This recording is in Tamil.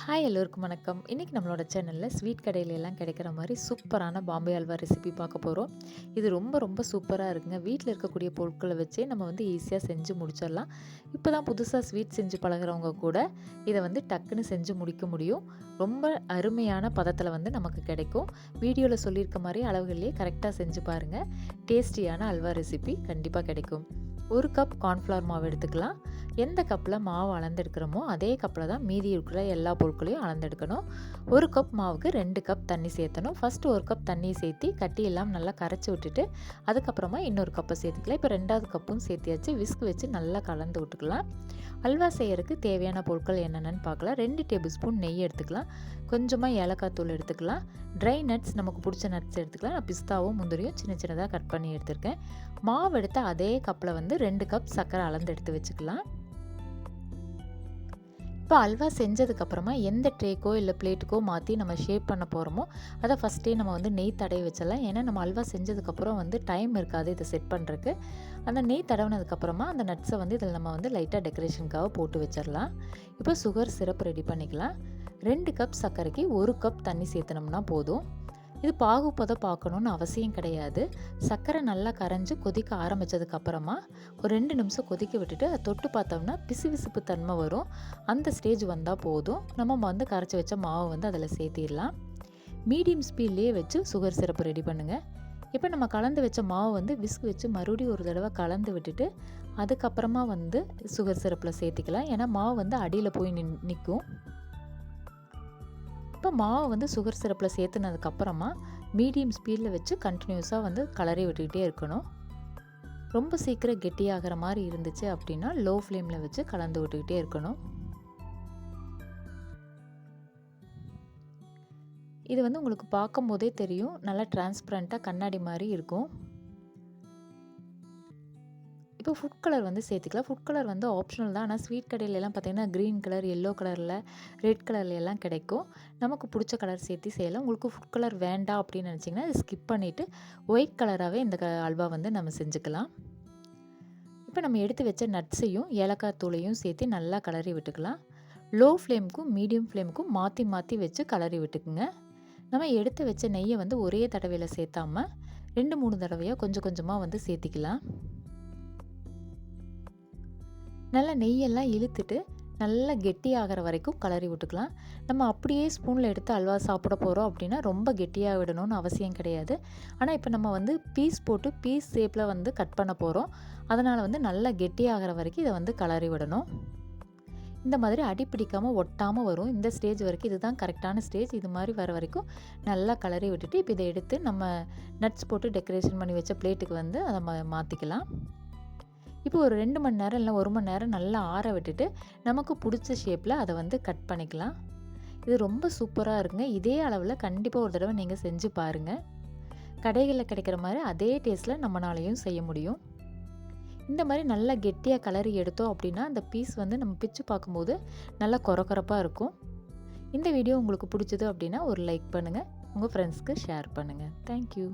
ஹாய் எல்லோருக்கும் வணக்கம். இன்றைக்கி நம்மளோட சேனலில் ஸ்வீட் கடையில எல்லாம் கிடைக்கிற மாதிரி சூப்பரான பாம்பே அல்வா ரெசிபி பார்க்க போகிறோம் இது ரொம்ப ரொம்ப சூப்பராக இருக்குங்க. வீட்டில் இருக்கக்கூடிய பொருட்களை வச்சே நம்ம வந்து ஈஸியாக செஞ்சு முடிச்சிடலாம். இப்போ தான் புதுசாக ஸ்வீட் செஞ்சு பழகிறவங்க கூட இதை வந்து டக்குன்னு செஞ்சு முடிக்க முடியும். ரொம்ப அருமையான பதத்தில் வந்து நமக்கு கிடைக்கும். வீடியோவில் சொல்லியிருக்க மாதிரி அளவுகள்லேயே கரெக்டாக செஞ்சு பாருங்கள் டேஸ்டியான அல்வா ரெசிபி கண்டிப்பாக கிடைக்கும். ஒரு கப் கார்ன்ஃப்ளவர் மாவு எடுத்துக்கலாம். எந்த கப்பில் மாவு அளந்தெடுக்கிறோமோ அதே கப்பில் தான் மீதி இருக்கிற எல்லா பொருட்களையும் அளந்தெடுக்கணும். ஒரு கப் மாவுக்கு ரெண்டு கப் தண்ணி சேர்த்தணும். ஃபஸ்ட்டு ஒரு கப் தண்ணியை சேர்த்தி கட்டி எல்லாம் நல்லா கரைச்சி விட்டுட்டு அதுக்கப்புறமா இன்னொரு கப்பை சேர்த்துக்கலாம். இப்போ ரெண்டாவது கப்பும் சேர்த்தியாச்சு. விஸ்க் வச்சு நல்லா கலந்து விட்டுக்கலாம். அல்வா செய்யறதுக்கு தேவையான பொருட்கள் என்னென்னு பார்க்கலாம். ரெண்டு டேபிள் ஸ்பூன் நெய் எடுத்துக்கலாம். கொஞ்சமாக ஏலக்காய் தூள் எடுத்துக்கலாம். ட்ரை நட்ஸ் நமக்கு பிடிச்ச நட்ஸ் எடுத்துக்கலாம். நான் பிஸ்தாவும் முந்திரியும் சின்ன சின்னதாக கட் பண்ணி எடுத்திருக்கேன். மாவு எடுத்த அதே கப்பில் வந்து ரெண்டு கப் சர்க்கரை அளந்து எடுத்து வச்சுக்கலாம். இப்போ அல்வா செஞ்சதுக்கப்புறமா எந்த ட்ரேக்கோ இல்லை பிளேட்டுக்கோ மாற்றி நம்ம ஷேப் பண்ண போகிறோமோ அதை ஃபஸ்ட்டே நம்ம வந்து நெய் தடவி வச்சிடலாம். ஏன்னா நம்ம அல்வா செஞ்சதுக்கப்புறம் வந்து டைம் இருக்காது இதை செட் பண்ணுறதுக்கு அந்த நெய் தடவினதுக்கப்புறமா அந்த நட்ஸை வந்து இதில் நம்ம வந்து லைட்டாக டெக்கரேஷனுக்காக போட்டு வச்சிடலாம். இப்போ சுகர் சிரப் ரெடி பண்ணிக்கலாம். ரெண்டு கப் சர்க்கரைக்கு ஒரு கப் தண்ணி சேர்த்தனோம்னா போதும். இது பாகுபதம் பார்க்கணுன்னு அவசியம் கிடையாது. சர்க்கரை நல்லா கரைஞ்சி கொதிக்க ஆரம்பித்ததுக்கப்புறமா ஒரு ரெண்டு நிமிஷம் கொதிக்க விட்டுட்டு அதை தொட்டு பார்த்தோம்னா பிசு பிசுப்பு தன்மை வரும். அந்த ஸ்டேஜ் வந்தால் போதும். நம்ம வந்து கரைச்சி வச்ச மாவை வந்து அதில் சேர்த்திடலாம். மீடியம் ஸ்பீட்லேயே வச்சு சுகர் சிரப்பு ரெடி பண்ணுங்கள் இப்போ நம்ம கலந்து வச்ச மாவு வந்து விஸ்க் வச்சு மறுபடியும் ஒரு தடவை கலந்து விட்டுட்டு அதுக்கப்புறமா வந்து சுகர் சிரப்பில் சேர்த்திக்கலாம். ஏன்னா மாவு வந்து அடியில் போய் நின் நிற்கும் இப்போ மாவை வந்து சுகர் சிரப்பில் சேர்த்துனதுக்கப்புறமா மீடியம் ஸ்பீடில் வச்சு கண்டினியூஸாக வந்து கலரி விட்டுக்கிட்டே இருக்கணும். ரொம்ப சீக்கிரம் கெட்டியாகிற மாதிரி இருந்துச்சு அப்படின்னா லோ ஃப்ளேமில் வச்சு கலந்து விட்டுக்கிட்டே இருக்கணும். இது வந்து உங்களுக்கு பார்க்கும் போதே தெரியும். நல்லா டிரான்ஸ்பரண்ட்டாக கண்ணாடி மாதிரி இருக்கும். இப்போ ஃபுட் கலர் வந்து சேர்த்துக்கலாம். ஃபுட் கலர் வந்து ஆப்ஷனல் தான். ஆனால் ஸ்வீட் கடையிலலாம் பார்த்திங்கன்னா க்ரீன் கலர் எல்லோ கலரில் ரெட் கலர்ல எல்லாம் கிடைக்கும். நமக்கு பிடிச்ச கலர் சேர்த்து செய்யலாம். உங்களுக்கு ஃபுட் கலர் வேண்டாம் அப்படின்னு நினச்சிங்கன்னா அதை ஸ்கிப் பண்ணிவிட்டு ஒயிட் கலராகவே இந்த க அல்வா வந்து நம்ம செஞ்சுக்கலாம். இப்போ நம்ம எடுத்து வச்ச நட்ஸையும் ஏலக்காய் தூளையும் சேர்த்து நல்லா கலரி விட்டுக்கலாம். லோ ஃப்ளேமுக்கும் மீடியம் ஃப்ளேமுக்கும் மாற்றி மாற்றி வச்சு கலரி விட்டுக்குங்க. நம்ம எடுத்து வச்ச நெய்யை வந்து ஒரே தடவையில் சேர்த்தாமல் ரெண்டு மூணு தடவையாக கொஞ்சம் கொஞ்சமாக வந்து சேர்த்திக்கலாம். நல்லா நெய்யெல்லாம் இழுத்துட்டு நல்லா கெட்டியாகிற வரைக்கும் கலரி விட்டுக்கலாம். நம்ம அப்படியே ஸ்பூனில் எடுத்து அல்வா சாப்பிட போகிறோம் அப்படின்னா ரொம்ப கெட்டியாக விடணும்னு அவசியம் கிடையாது. ஆனால் இப்போ நம்ம வந்து பீஸ் போட்டு பீஸ் ஷேப்பில் வந்து கட் பண்ண போகிறோம் அதனால் வந்து நல்லா கெட்டியாகிற வரைக்கும் இதை வந்து கலரி விடணும். இந்த மாதிரி அடி பிடிக்காமல் ஒட்டாமல் வரும். இந்த ஸ்டேஜ் வரைக்கும் இதுதான் கரெக்டான ஸ்டேஜ் இது மாதிரி வர வரைக்கும் நல்லா கலரி விட்டுட்டு இப்போ இதை எடுத்து நம்ம நட்ஸ் போட்டு டெக்கரேஷன் பண்ணி வச்ச பிளேட்டுக்கு வந்து அதை மாற்றிக்கலாம் இப்போ ஒரு ரெண்டு மணி நேரம் இல்லை ஒரு மணி நேரம் நல்லா ஆற விட்டுட்டு நமக்கு பிடிச்ச ஷேப்பில் அதை வந்து கட் பண்ணிக்கலாம். இது ரொம்ப சூப்பராக இருக்குங்க. இதே அளவில் கண்டிப்பாக ஒரு தடவை நீங்கள் செஞ்சு பாருங்கள் கடைகளில் கிடைக்கிற மாதிரி அதே டேஸ்ட்டில் நம்மளாலையும் செய்ய முடியும். இந்த மாதிரி நல்லா கெட்டியாக கலரி எடுத்தோம் அப்படின்னா அந்த பீஸ் வந்து நம்ம பிச்சு பார்க்கும்போது நல்லா குறக்குறப்பாக இருக்கும். இந்த வீடியோ உங்களுக்கு பிடிச்சது அப்படின்னா ஒரு லைக் பண்ணுங்கள் உங்கள் ஃப்ரெண்ட்ஸ்க்கு ஷேர் பண்ணுங்கள் தேங்க்யூ